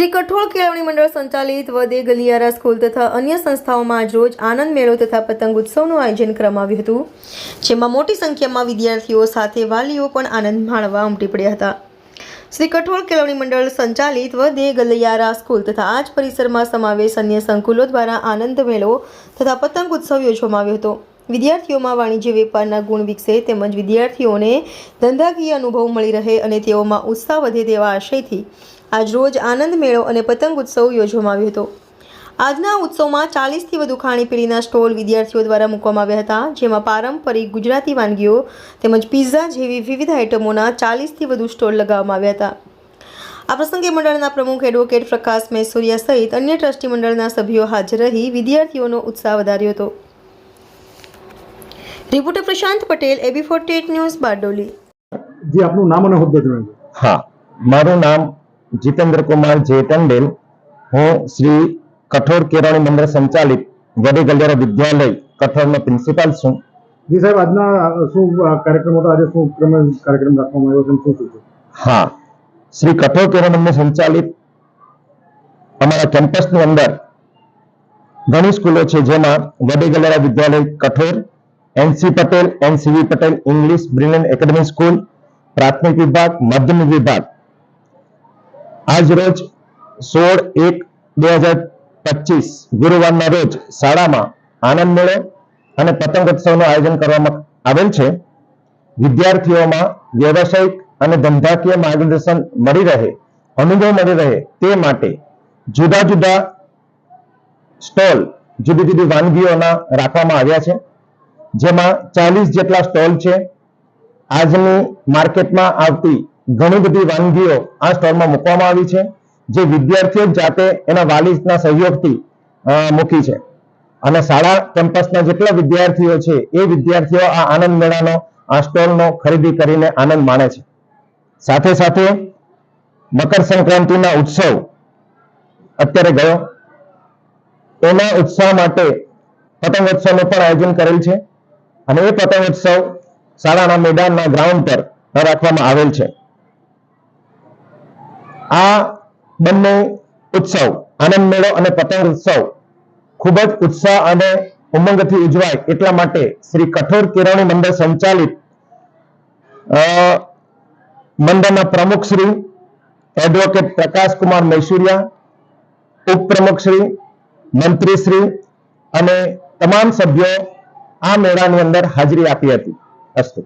શ્રી કઠોળ કેળવણી મંડળ સંચાલિત વદે ગલિયારા સ્કૂલ તથા અન્ય સંસ્થાઓમાં આજરોજ આનંદ મેળો તથા પતંગ ઉત્સવનું આયોજન કરવામાં આવ્યું હતું. જેમાં મોટી સંખ્યામાં વિદ્યાર્થીઓ સાથે વાલીઓ પણ આનંદ માણવા ઉમટી પડ્યા હતા. શ્રી કઠોળ કેળવણી મંડળ સંચાલિત વદે ગલિયારા સ્કૂલ તથા આજ પરિસરમાં સમાવેશ અન્ય સંકુલો દ્વારા આનંદ મેળો તથા પતંગ ઉત્સવ યોજવામાં આવ્યો હતો. વિદ્યાર્થીઓમાં વાણિજ્ય વેપારના ગુણ વિકસે તેમજ વિદ્યાર્થીઓને ધંધાકીય અનુભવ મળી રહે અને તેઓમાં ઉત્સાહ વધે તેવા આશયથી આજરોજ આનંદ મેળો અને પતંગ ઉત્સવ યોજવામાં આવ્યો હતો. આજના ઉત્સવમાં ચાલીસથી વધુ ખાણીપીણીના સ્ટોલ વિદ્યાર્થીઓ દ્વારા મૂકવામાં આવ્યા હતા જેમાં પારંપરિક ગુજરાતી વાનગીઓ તેમજ પિઝા જેવી વિવિધ આઇટમોના ચાલીસથી વધુ સ્ટોલ લગાવવામાં આવ્યા હતા. આ પ્રસંગે મંડળના પ્રમુખ એડવોકેટ પ્રકાશ મૈસુરિયા સહિત અન્ય ટ્રસ્ટી મંડળના સભ્યો હાજર રહી વિદ્યાર્થીઓનો ઉત્સાહ વધાર્યો હતો. Reporter Prashant Patel AB forty news Bardoli. જી આપનું નામ અને હોદ્દો જણાવો. હા મારું નામ જીતેન્દ્ર કુમાર જે ટંડેલ હું શ્રી કઠોર કેળવણી મંડળ સંચાલિત વડી ગલિયારા વિદ્યાલય કઠોરનો પ્રિન્સિપાલ છું. જી સાહેબ આજના શું કાર્યક્રમ હતો આજે શું ક્રમે કાર્યક્રમ રાખવામાં આવ્યો છે અને શું શું છે હા શ્રી કઠોર કેળવણી મંડળ સંચાલિત અમારા કેમ્પસની અંદર ઘણી સ્કૂલો છે જેમાં વડી ગલિયારા વિદ્યાલય Kathor NC Patel NCV Patel English brilliant academy school પ્રાથમિક વિભાગ માધ્યમિક વિભાગ આજ રોજ સોળ એક બે હજાર પચીસ ગુરુવારના રોજ શાળામાં આનંદ મેળો અને પતંગોત્સવનું આયોજન કરવામાં આવેલ છે. વિદ્યાર્થીઓમાં વ્યવસાયિક અને ધંધાકીય માર્ગદર્શન મળી રહે, અનુભવ મળી રહે તે માટે જુદા જુદા સ્ટોલ જુદી જુદી વાનગીઓના રાખવામાં આવ્યા છે. જેમાં ચાલીસ જેટલા સ્ટોલ છે. આજની માર્કેટમાં આવતી ઘણી બધી વાનગીઓ આ સ્ટોલમાં મૂકવામાં આવી છે. જે વિદ્યાર્થીઓ જાતે એના વાલીના સહયોગથી મૂકી છે. અને શાળા કેમ્પસના જેટલા વિદ્યાર્થીઓ છે, એ વિદ્યાર્થીઓ આ આનંદ મેળાનો, આ સ્ટોલનો ખરીદી કરીને આનંદ માણે છે. સાથે સાથે મકર સંક્રાંતિના ઉત્સવ અત્યારે ગયો. એના ઉત્સાહ માટે પતંગોત્સવનું પણ આયોજન કરેલ છે. અને એ પતંગોત્સવ શાળાના મેદાનના ગ્રાઉન્ડ પર રાખવામાં આવેલ છે. આ બંને ઉત્સવ, આનંદ મેળો અને પતંગ ઉત્સવ ખૂબ જ ઉત્સાહ અને ઉમંગથી ઉજવાય એટલા માટે શ્રી કઠોર કિરાણી મંડળ સંચાલિત મંડળના પ્રમુખ શ્રી એડવોકેટ પ્રકાશ કુમાર મૈસુરિયા ઉપપ્રમુખ શ્રી, મંત્રી શ્રી અને તમામ સભ્યો આ મેળાની અંદર હાજરી આપી હતી. અસ્તુ.